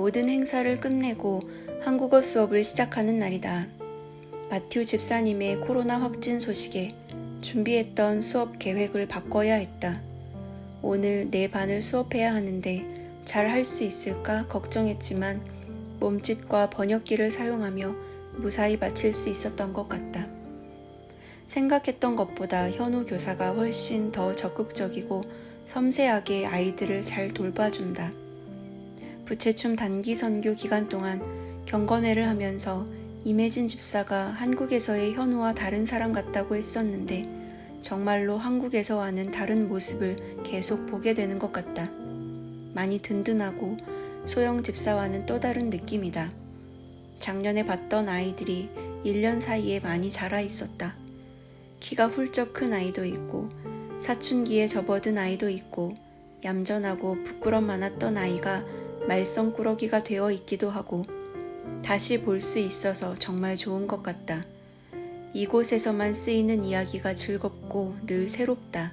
모든 행사를 끝내고 한국어 수업을 시작하는 날이다. 마튜 집사님의 코로나 확진 소식에 준비했던 수업 계획을 바꿔야 했다. 오늘 내 반을 수업해야 하는데 잘 할 수 있을까 걱정했지만 몸짓과 번역기를 사용하며 무사히 마칠 수 있었던 것 같다. 생각했던 것보다 현우 교사가 훨씬 더 적극적이고 섬세하게 아이들을 잘 돌봐준다. 부채춤 단기 선교 기간 동안 경건회를 하면서 임혜진 집사가 한국에서의 현우와 다른 사람 같다고 했었는데 정말로 한국에서와는 다른 모습을 계속 보게 되는 것 같다. 많이 든든하고 소영 집사와는 또 다른 느낌이다. 작년에 봤던 아이들이 1년 사이에 많이 자라 있었다. 키가 훌쩍 큰 아이도 있고 사춘기에 접어든 아이도 있고 얌전하고 부끄럼 많았던 아이가 말썽꾸러기가 되어 있기도 하고 다시 볼 수 있어서 정말 좋은 것 같다. 이곳에서만 쓰이는 이야기가 즐겁고 늘 새롭다.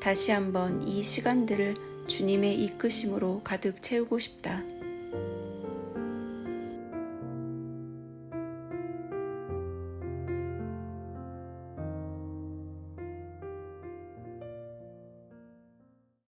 다시 한번 이 시간들을 주님의 이끄심으로 가득 채우고 싶다.